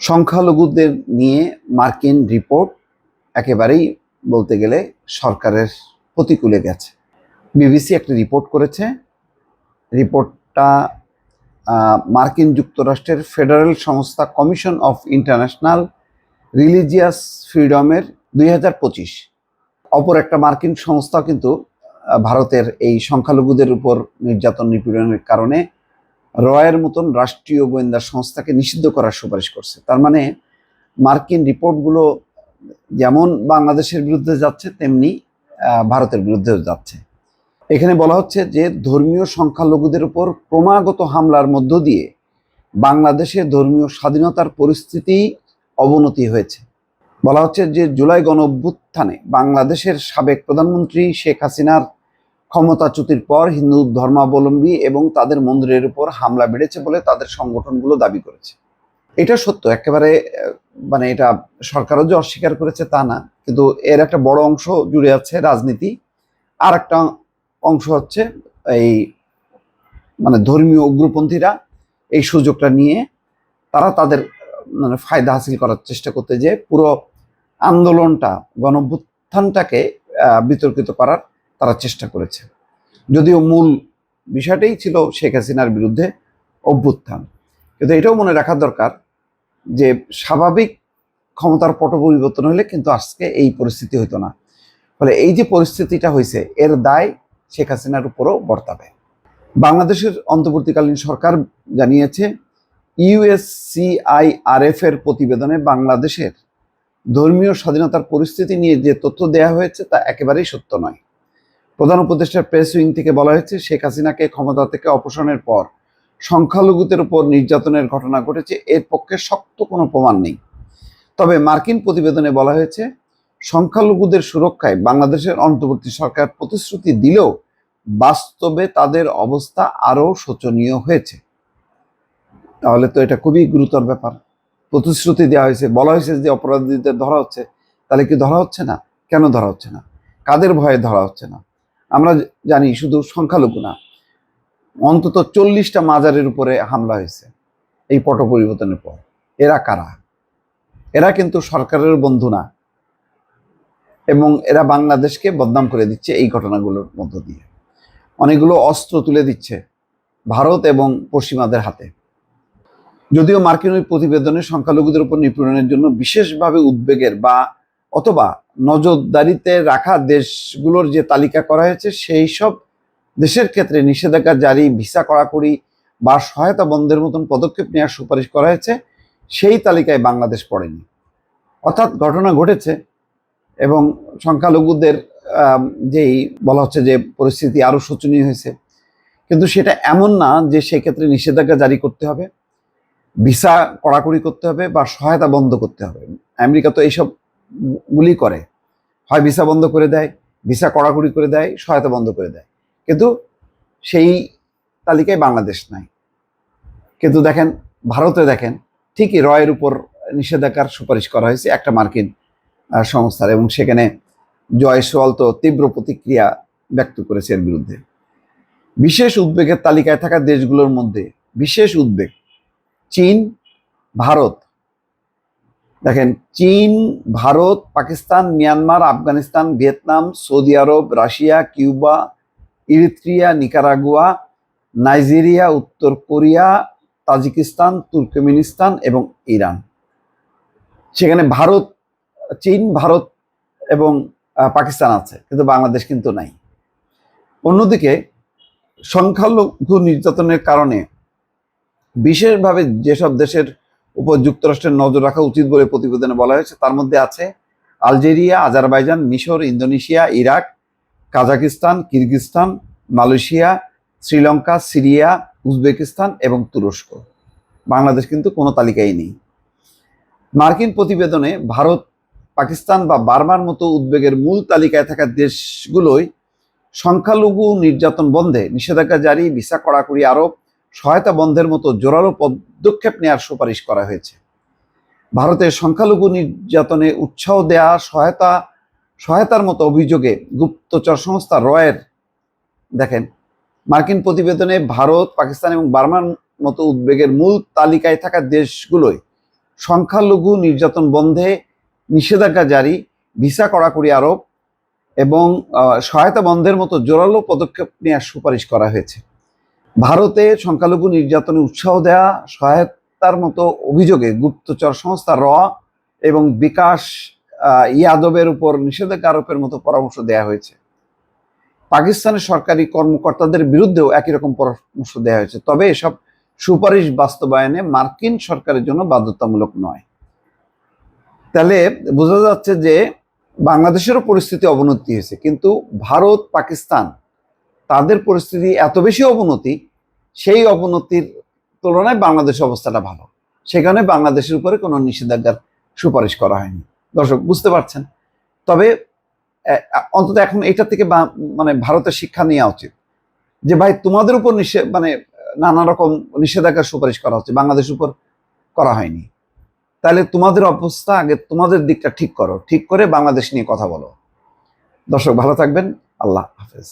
সংখ্যালঘুদের নিয়ে মার্কিন রিপোর্ট একেবারেই বলতে গেলে সরকারের প্রতিকূলে গেছে। বিবিসি একটা রিপোর্ট করেছে। রিপোর্টটা মার্কিন যুক্তরাষ্ট্রের ফেডারেল সংস্থা কমিশন অফ ইন্টারন্যাশনাল রিলিজিয়াস ফ্রিডমের দুই হাজার পঁচিশ। অপর একটা মার্কিন সংস্থা কিন্তু ভারতের এই সংখ্যালঘুদের উপর নির্যাতন নিপীড়নের কারণে রয়ের মতন রাষ্ট্রীয় গোয়েন্দা সংস্থাকে নিষিদ্ধ করার সুপারিশ করছে। তার মানে মার্কিন রিপোর্টগুলো যেমন বাংলাদেশের বিরুদ্ধে যাচ্ছে, তেমনি ভারতের বিরুদ্ধেও যাচ্ছে। এখানে বলা হচ্ছে যে ধর্মীয় সংখ্যালঘুদের উপর ক্রমাগত হামলার মধ্য দিয়ে বাংলাদেশে ধর্মীয় স্বাধীনতার পরিস্থিতি অবনতি হয়েছে। বলা হচ্ছে যে জুলাই গণ অভ্যুত্থানে বাংলাদেশের সাবেক প্রধানমন্ত্রী শেখ হাসিনার ক্ষমতাচ্যুতির পর হিন্দু ধর্মাবলম্বী এবং তাদের মন্দিরের উপর হামলা বেড়েছে বলে তাদের সংগঠনগুলো দাবি করেছে। এটা সত্য, একেবারে মানে এটা সরকারও যে অস্বীকার করেছে তা না, কিন্তু এর একটা বড় অংশ জুড়ে আছে রাজনীতি। আর একটা অংশ হচ্ছে এই মানে ধর্মীয় উগ্রপন্থীরা এই সুযোগটা নিয়ে তারা তাদের মানে ফায়দা হাসিল করার চেষ্টা করতে যে পুরো আন্দোলনটা, গণভ্যুত্থানটাকে বিতর্কিত করার তারা চেষ্টা করেছে। যদিও মূল বিষয়টাই ছিল শেখ হাসিনার বিরুদ্ধে অভ্যুত্থান। কিন্তু এটাও মনে রাখা দরকার যে স্বাভাবিক ক্ষমতার পট পরিবর্তন হলে কিন্তু আজকে এই পরিস্থিতি হতো না। ফলে এই যে পরিস্থিতিটা হয়েছে এর দায় শেখ হাসিনার উপরও বর্তাবে। বাংলাদেশের অন্তর্বর্তীকালীন সরকার জানিয়েছে ইউএসসিআইআরএফ এর প্রতিবেদনে বাংলাদেশের ধর্মীয় স্বাধীনতার পরিস্থিতি নিয়ে যে তথ্য দেয়া হয়েছে তা একেবারেই সত্য নয়। প্রধান উপদেষ্টার প্রেস উইং থেকে বলা হয়েছে, শেখ হাসিনাকে ক্ষমতা থেকে অপসারণের পর সংখ্যালঘুদের উপর নির্যাতনের ঘটনা ঘটেছে। এর পক্ষে শক্ত কোনো প্রমাণ নেই। তবে মার্কিন প্রতিবেদনে বলা হয়েছে, সংখ্যালঘুদের সুরক্ষায় বাংলাদেশের অন্তর্বর্তী সরকার প্রতিশ্রুতি দিলেও বাস্তবে তাদের অবস্থা আরও শোচনীয় হয়েছে। তাহলে তো এটা খুবই গুরুতর ব্যাপার। প্রতিশ্রুতি দেওয়া হয়েছে, বলা হয়েছে যে অপরাধীদের ধরা হচ্ছে। তাহলে কি ধরা হচ্ছে না? কেন ধরা হচ্ছে না? কাদের ভয়ে ধরা হচ্ছে না? আমরা জানি শুধু সংখ্যালঘু না, অন্তত চল্লিশটা মাজারের উপরে হামলা হয়েছে এই পট পরিবর্তনের পর। এরা কারা? এরা কিন্তু সরকারের বন্ধু না এবং এরা বাংলাদেশকে বদনাম করে দিচ্ছে এই ঘটনাগুলোর মধ্য দিয়ে। অনেকগুলো অস্ত্র তুলে দিচ্ছে ভারত এবং পশ্চিমাদের হাতে। যদিও মার্কিন ওই প্রতিবেদনে সংখ্যালঘুদের উপর নিপীড়নের জন্য বিশেষভাবে উদ্বেগের বা অথবা নজরদারিতে রাখা দেশগুলোর যে তালিকা করা হয়েছে, সেই সব দেশের ক্ষেত্রে নিষেধাজ্ঞা জারি, ভিসা কড়াকড়ি বা সহায়তা বন্ধের মতন পদক্ষেপ নেওয়ার সুপারিশ করা হয়েছে, সেই তালিকায় বাংলাদেশ পড়েনি। অর্থাৎ ঘটনা ঘটেছে এবং সংখ্যালঘুদের যেই বলা হচ্ছে যে পরিস্থিতি আরও শোচনীয় হয়েছে, কিন্তু সেটা এমন না যে সেক্ষেত্রে নিষেধাজ্ঞা জারি করতে হবে, ভিসা কড়াকড়ি করতে হবে বা সহায়তা বন্ধ করতে হবে। আমেরিকা তো এইসব গুলি করে। হয় ভিসা বন্ধ করে দেয়, ভিসা কড়াকড়ি করে দেয়, সহায়তা বন্ধ করে দেয়। কিন্তু সেই তালিকায় বাংলাদেশ নাই। কিন্তু দেখেন, ভারতে দেখেন, ঠিকই রয়ের উপর নিষেধাজ্ঞার সুপারিশ করা হয়েছে একটা মার্কিন সংস্থার এবং সেখানে জয়সওয়াল তো তীব্র প্রতিক্রিয়া ব্যক্ত করেছে এর বিরুদ্ধে। বিশেষ উদ্বেগের তালিকায় থাকা দেশগুলোর মধ্যে বিশেষ উদ্বেগ, চীন, ভারত দেখেন, চীন, Bharat, Pakistan, Myanmar, Afghanistan, Vietnam, Saudi আরব, Russia, Cuba, Eritrea, Nicaragua, Nigeria, উত্তর কোরিয়া, তাজিকিস্তান, তুর্কমেনিস্তান এবং ইরান। সেখানে ভারত, চীন, ভারত এবং পাকিস্তান আছে, কিন্তু বাংলাদেশ কিন্তু নাই। অন্যদিকে, সংখ্যালঘু নির্যাতনের কারণে বিশেষভাবে যেসব দেশের উপর যুক্তরাষ্ট্রের নজর রাখা উচিত বলে প্রতিবেদনে বলা হয়েছে। তার মধ্যে আছে আলজেরিয়া, আজারবাইজান, মিশর, Indonesia, Iraq Kazakhstan Kyrgyzstan, Malaysia, Sri Lanka, Syria, Uzbekistan এবং তুরস্ক। বাংলাদেশ কিন্তু কোনো তালিকায় নেই। মার্কিন প্রতিবেদনে ভারত, পাকিস্তান বা বার্মার মতো উদ্বেগের মূল তালিকায় থাকা দেশগুলোই সংখ্যালঘু নির্যাতন বন্ধে নিষেধাজ্ঞা জারি, ভিসা কড়াকড়ি আরোপ সহায়তা বন্ধের মতো জোরালো পদক্ষেপ নেওয়ার সুপারিশ করা হয়েছে। ভারতের সংখ্যালঘু নির্যাতনে উৎসাহ দেয়া সহায়তা, সহায়তার মতো অভিযোগে গুপ্তচর সংস্থা রয়ের দেখেন, মার্কিন প্রতিবেদনে ভারত, পাকিস্তান এবং বার্মার মতো উদ্বেগের মূল তালিকায় থাকা দেশগুলোই সংখ্যালঘু নির্যাতন বন্ধে নিষেধাজ্ঞা জারি, ভিসা কড়াকড়ি আরোপ এবং সহায়তা বন্ধের মতো জোরালো পদক্ষেপ নেওয়ার সুপারিশ করা হয়েছে। ভারতে সংখ্যালঘু নির্যাতনে উৎসাহ দেয়া, সহায়তার মতো অভিযোগে গুপ্তচর সংস্থা র এবং বিকাশ ইয়াদবের উপর নিষেধাজ্ঞা আরোপের মতো পরামর্শ দেওয়া হয়েছে। পাকিস্তানের সরকারি কর্মকর্তাদের বিরুদ্ধেও একই রকম পরামর্শ দেওয়া হয়েছে। তবে এসব সুপারিশ বাস্তবায়নে মার্কিন সরকারের জন্য বাধ্যতামূলক নয়। তাহলে বোঝা যাচ্ছে যে বাংলাদেশেরও পরিস্থিতি অবনতি হয়েছে। কিন্তু ভারত, পাকিস্তান, তাদের পরিস্থিতি এত বেশি অবনতি সেই অবনতির তুলনায় বাংলাদেশ অবস্থাটা ভালো। সেখানে বাংলাদেশের উপরে কোনো নিষেধাজ্ঞার সুপারিশ করা হয়নি। দর্শক, বুঝতে পারছেন? তবে অন্তত এখন এটা থেকে মানে ভারতের শিক্ষা নেওয়া উচিত। যে ভাই, তোমাদের উপর নিষেধ মানে নানা রকম নিষেধাজ্ঞার সুপারিশ করা হচ্ছে, বাংলাদেশের উপর করা হয়নি। তাহলে তোমাদের অবস্থা আগে, তোমাদের দিকটা ঠিক করো। ঠিক করে বাংলাদেশ নিয়ে কথা বলো। দর্শক, ভালো থাকবেন। আল্লাহ হাফেজ।